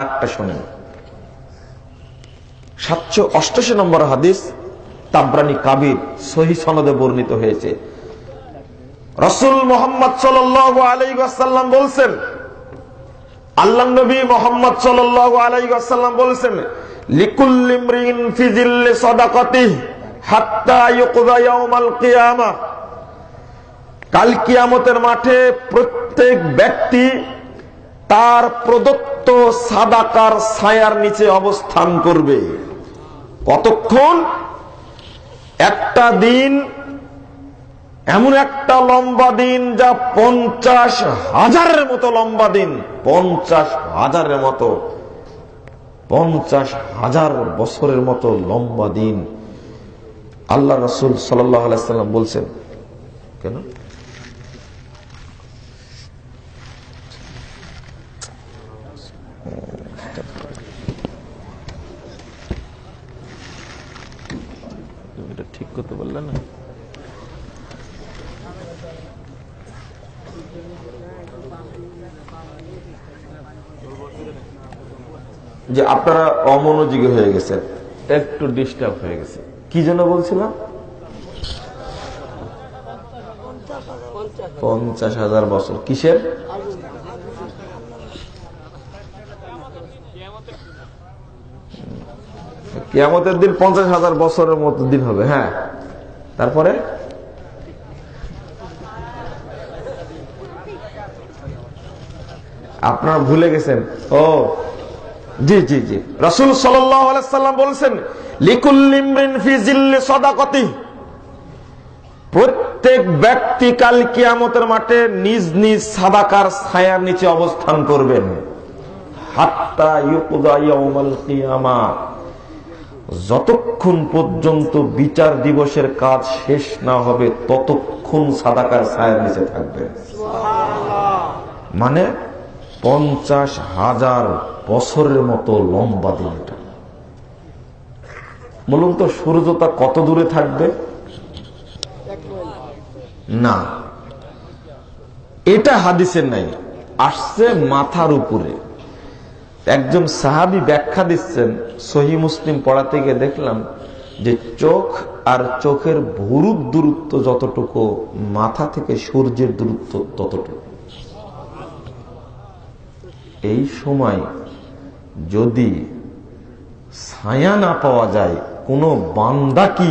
একটা শোনেন সাতশো অষ্টাশি নম্বর হাদিস কাবির সহি সনদে বর্ণিত হয়েছে। রসুল মোহাম্মদ সাল আলাই আসাল্লাম বলছেন, আল্লাহ নবী মোহাম্মদ সাল আলাই আসাল্লাম বলছেন কাল কিয়ামতের মাঠে প্রত্যেক ব্যক্তি তার প্রদত্ত সাদাকার ছায়ার নিচে অবস্থান করবে। কতক্ষণ? একটা দিন, এমন একটা লম্বা দিন যা পঞ্চাশ হাজারের মতো লম্বা দিন। পঞ্চাশ হাজারের মতো, পঞ্চাশ হাজার বছরের মতো লম্বা দিন। আল্লাহ রসুল সাল্লাম বলছেন, কেন? ঠিক করতে বললেন না? যে আপনারা অমনোযোগী হয়ে গেছে, একটু ডিস্টার্ব হয়ে গেছে। কি যেন বলছিলাম পঞ্চাশ হাজার বছর। কিসের? কিয়ামতের দিন পঞ্চাশ হাজার বছরের মতো দিন হবে হ্যাঁ। তারপরে? আপনারা ভুলে গেছেন। ও, জি জি জি। রসুল সাল্লাম বলছেন প্রত্যেক ব্যক্তি কাল কিয়ামতের মাঠে নিজ নিজ সাদাকার ছায়ার নিচে অবস্থান করবেন। হাত্তা ইউকুদা ইয়াউমাল কিয়ামা যতক্ষণ পর্যন্ত বিচার দিবসের কাজ শেষ না হবে ততক্ষণ সাদাকার ছায়ের নিচে থাকবে। মানে পঞ্চাশ হাজার বছরের মতো লম্বা দিনটা। বলুন তো সূর্যটা কত দূরে থাকবে? না। এটা হাদিসের নাই আসছে মাথার উপরে। একজন সাহাবি ব্যাখ্যা দিচ্ছেন, সহি মুসলিম পড়াতে গিয়ে দেখলাম যে চোখ আর চোখের ভুরুর দূরত্ব যতটুকু, মাথা থেকে সূর্যের দূরত্ব ততটুকু। এই সময় যদি ছায়া না পাওয়া যায়, কোনো বান্দা কি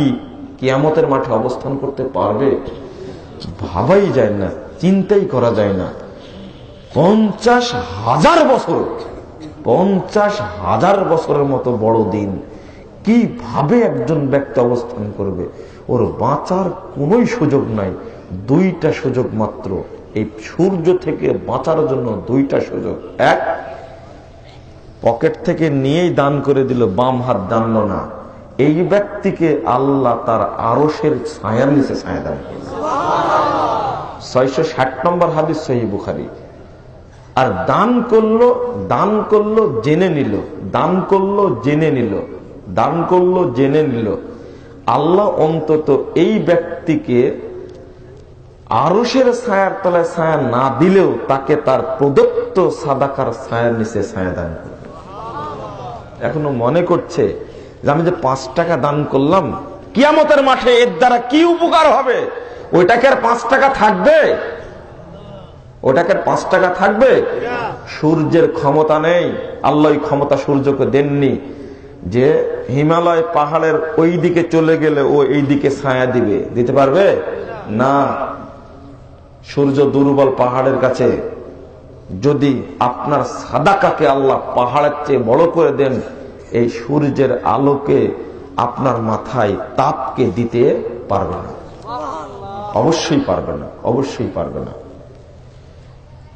কিয়ামতের মাঠে অবস্থান করতে পারবে? ভাবাই যায় না, চিন্তাই করা যায় না। পঞ্চাশ হাজার বছর পঞ্চাশ হাজার বছরের মতো বড় দিন। কীভাবে একজন ব্যক্তি অবস্থান করবে? ওর বাঁচার কোন সুযোগ নাই। দুইটা সুযোগ মাত্র। এই সূর্য থেকে বাঁচার জন্য দুইটা সুযোগ। এক, পকেট থেকে নিয়েই দান করে দিল, বাম হাত জানল না। এই ব্যক্তিকে আল্লাহ তার আরসের ছায়ার নিচে ছায়া দান করল ছয়শো ষাট নম্বর হাদিস সহি বুখারি। আর দান করল দান করল, জেনে নিল। দান করল, জেনে নিল। দান করল, জেনে নিল। আল্লাহ অন্তত এই ব্যক্তিকে আরসের ছায়ার তলায় ছায়া না দিলেও তাকে তার প্রদত্ত সাদাকার ছায়ার নিচে ছায়া দান করবে এখনও মনে করছে যে আমি যে পাঁচ টাকা দান করলাম, কিয়ামতের মাঠে এর দ্বারা কি উপকার হবে? ওইটাকে আর পাঁচ টাকা থাকবে? ওটাকে পাঁচ টাকা থাকবে? সূর্যের ক্ষমতা নেই। আল্লাহ ক্ষমতা সূর্যকে দেননি। যে হিমালয় পাহাড়ের ওই দিকে চলে গেলে ও এই দিকে ছায়া দিবে। দিতে পারবে? না। সূর্য দুর্বল পাহাড়ের কাছে। যদি আপনার সাদাকাকে আল্লাহ পাহাড়ের চেয়ে বড় করে দেন, এই সূর্যের আলোকে আপনার মাথায় তাপকে দিতে পারবে না। অবশ্যই পারবে না। অবশ্যই পারবে না।